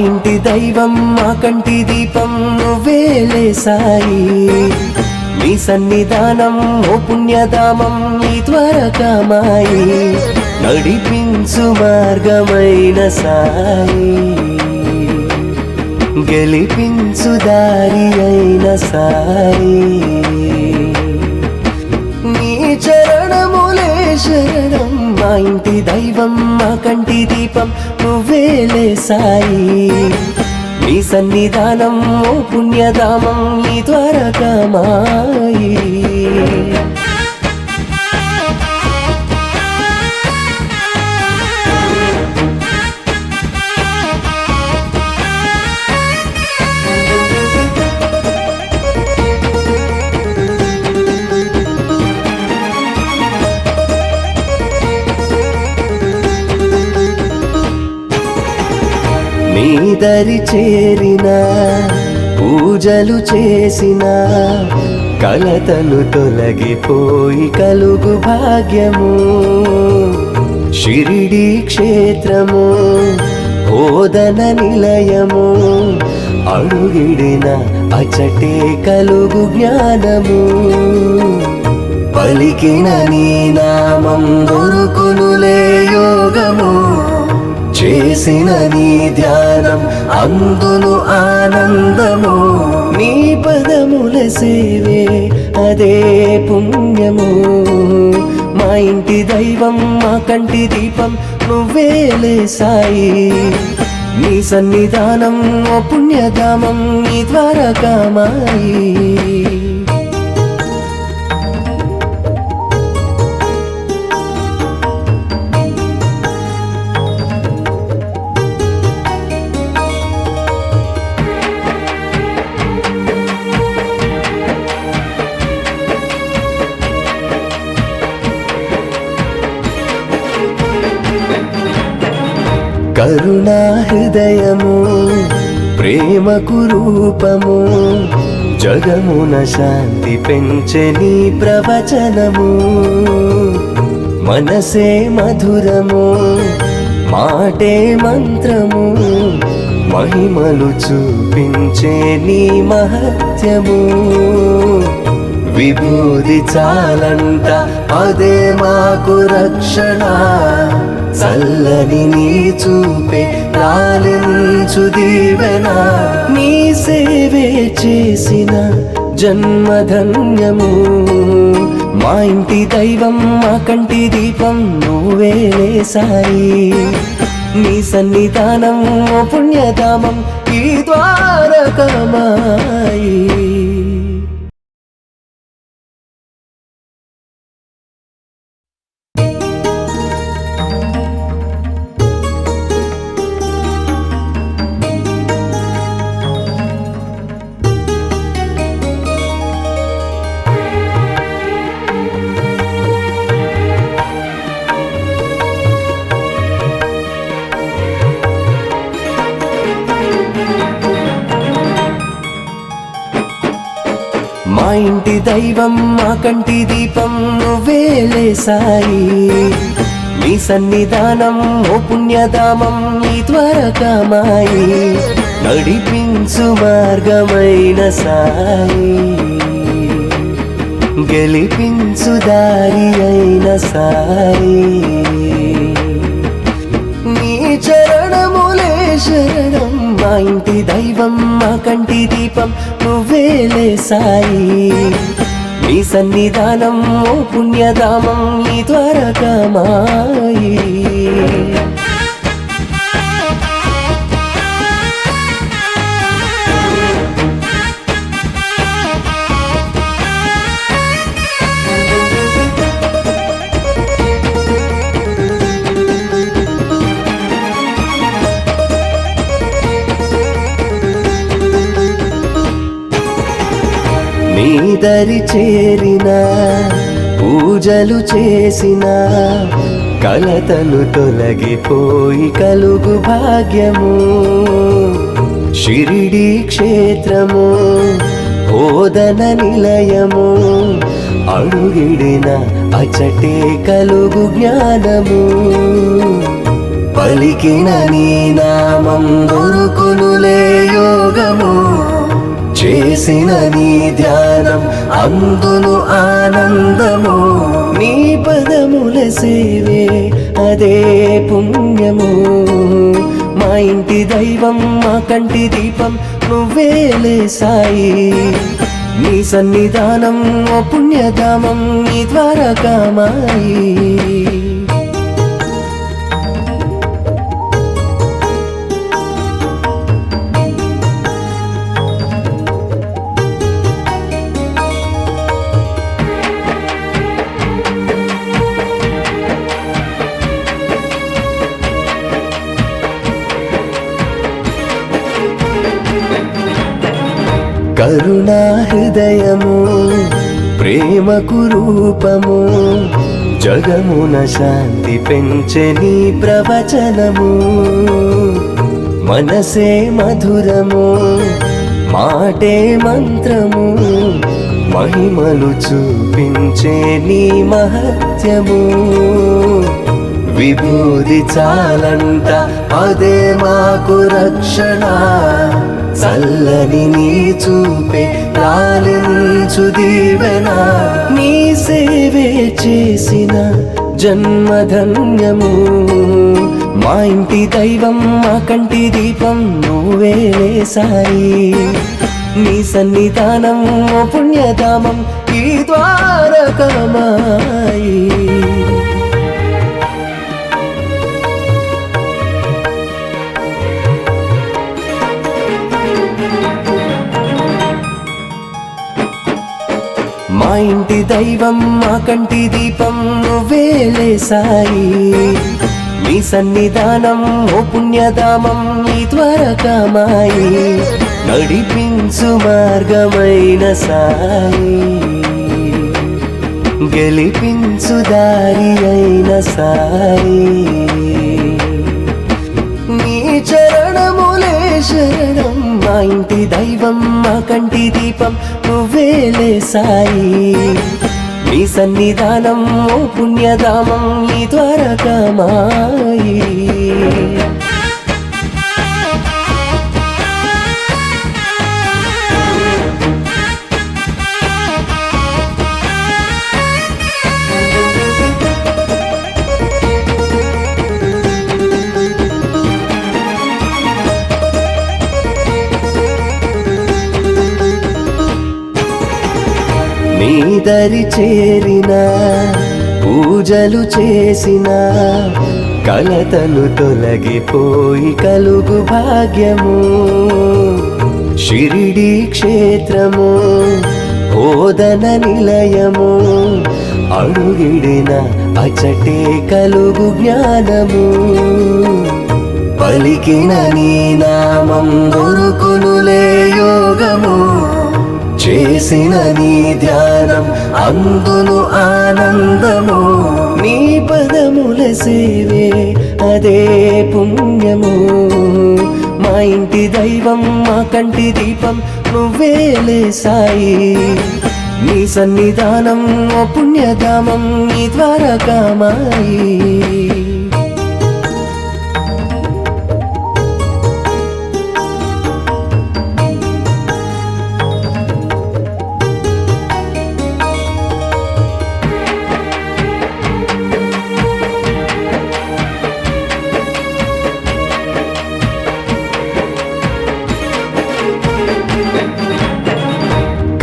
ఇంటి దైవం మా కంటి దీపం నువ్వేలే సాయి నీ సన్నిధానం ఓ పుణ్యధామం నీ త్వరకమాయి నడిపించు మార్గమైన సాయి. గెలిపించు దారి అయిన సాయి. నీ చరణములే శరణం మా ఇంటి దైవం మా కంటి దీపం నువ్వేలే సాయి సన్నిధానం ఓ పుణ్యధామం ఈ ద్వారకమాయి దరి చేరిన పూజలు చేసిన కలతలు తొలగిపోయి కలుగు భాగ్యము. షిరిడి క్షేత్రము బోధన నిలయము అడుగిడిన అచటే కలుగు జ్ఞానము. పలికిన నీ నామం దొరుకునులే యోగము. చేసిన నీ ధ్యానం అందును ఆనందము. నీ పదముల సేవే అదే పుణ్యము. మా ఇంటి దైవం మా కంటి దీపం నువ్వేలే సాయి నీ సన్నిధానం ఓ పుణ్యధామం నీ ద్వారకామాయి. కరుణా హృదయము ప్రేమకు రూపము జగమున శాంతి పెంచే నీ ప్రవచనము. మనసే మధురము మాటే మంత్రము మహిమలు చూపించే నీ మహత్యము. విభూది చాలంట అదే మాకు రక్షణ. చల్లని నీ చూపే లాలించు దీవెన నీ సేవే చేసిన జన్మధన్యము. మా ఇంటి దైవం మా కంటి దీపం నువ్వేలే సాయి నీ సన్నిధానం పుణ్యధామం ఈ ద్వారకమాయి. ఇంటి దైవం మా కంటి దీపం నువ్వేలే సాయి నీ సన్నిధానం ఓ పుణ్యధామం నీ త్వరకమాయి నడిపించు మార్గమైన సాయి. గెలిపించు దారి అయిన సాయి. నీ చరణములే శరణం మా ఇంటి దైవం మా కంటి దీపం నువ్వేలే సాయి. నీ సన్నిధానం ఓ పుణ్యధామం నీ ద్వారకమాయి. దరి చేరిన పూజలు చేసిన కలతలు తొలగిపోయి కలుగు భాగ్యము. షిరిడి క్షేత్రము బోధన నిలయము అడుగిడిన అచటే కలుగు జ్ఞానము. పలికిన నీ నామం దొరుకునులే యోగము. చేసిన నీ ధ్యానం అందును ఆనందము. నీ పదముల సేవే అదే పుణ్యము. మా ఇంటి దైవం మా కంటి దీపం నువ్వేలే సాయి నీ సన్నిధానం ఓ పుణ్యధామం నీ ద్వారకామాయి. కరుణా హృదయము ప్రేమకు రూపము జగమున శాంతి పెంచే నీ ప్రవచనము. మనసే మధురము మాటే మంత్రము మహిమలు చూపించే నీ మహత్యము. విభూది చాలంట అదే మాకు రక్షణ. చల్లని నీ చూపే లాలించు దీవెన నీ సేవే చేసిన జన్మధన్యము. మా ఇంటి దైవం మా కంటి దీపం నువ్వేలే సాయి. నీ సన్నిధానం పుణ్యధామం ఈ ద్వారకమాయి. దైవం మా కంటి దీపం నువ్వేలే సాయి నీ సన్నిధానం ఓ పుణ్యధామం నీ ద్వారకామాయి. నడిపించు మార్గమైన సాయి. గెలిపించు దారి అయిన సాయి. నీ చరణములే శరణం మా ఇంటి దైవం మా కంటి దీపం నువ్వేలే సాయి. నీ సన్నిధానం ఓ పుణ్యధామం నీ ద్వారకమాయి దరి చేరిన పూజలు చేసిన కలతలు తొలగిపోయి కలుగు భాగ్యము. షిరిడి క్షేత్రము బోధన నిలయము అడుగిడిన అచటే కలుగు జ్ఞానము. పలికిన నీ నామం దొరుకునులే యోగము. చేసిన నీ ధ్యానం అందును ఆనందము. నీ పదముల సేవే అదే పుణ్యము. మా ఇంటి దైవం మా కంటి దీపం నువ్వేలే సాయి నీ సన్నిధానం ఓ పుణ్యధామం నీ ద్వారకామాయి.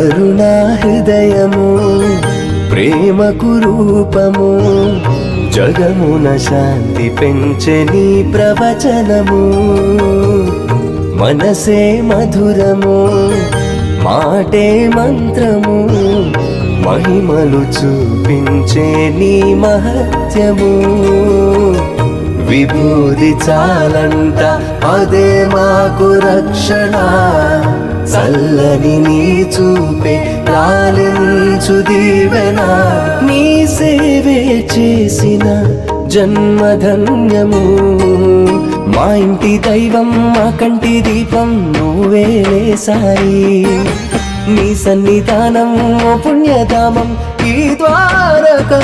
కరుణా హృదయము ప్రేమకు రూపము జగమున శాంతి పెంచే నీ ప్రవచనము. మనసే మధురము మాటే మంత్రము మహిమలు చూపించే నీ మహత్యము. విభూది చాలంట అదే మాకు రక్షణ. చల్లని నీ చూపే లాలించు దీవెన నీ సేవే చేసిన జన్మధన్యము. మా ఇంటి దైవం మా కంటి దీపం నువ్వేలే సాయి. నీ సన్నిధానం పుణ్యధామం ఈ ద్వారకమాయి.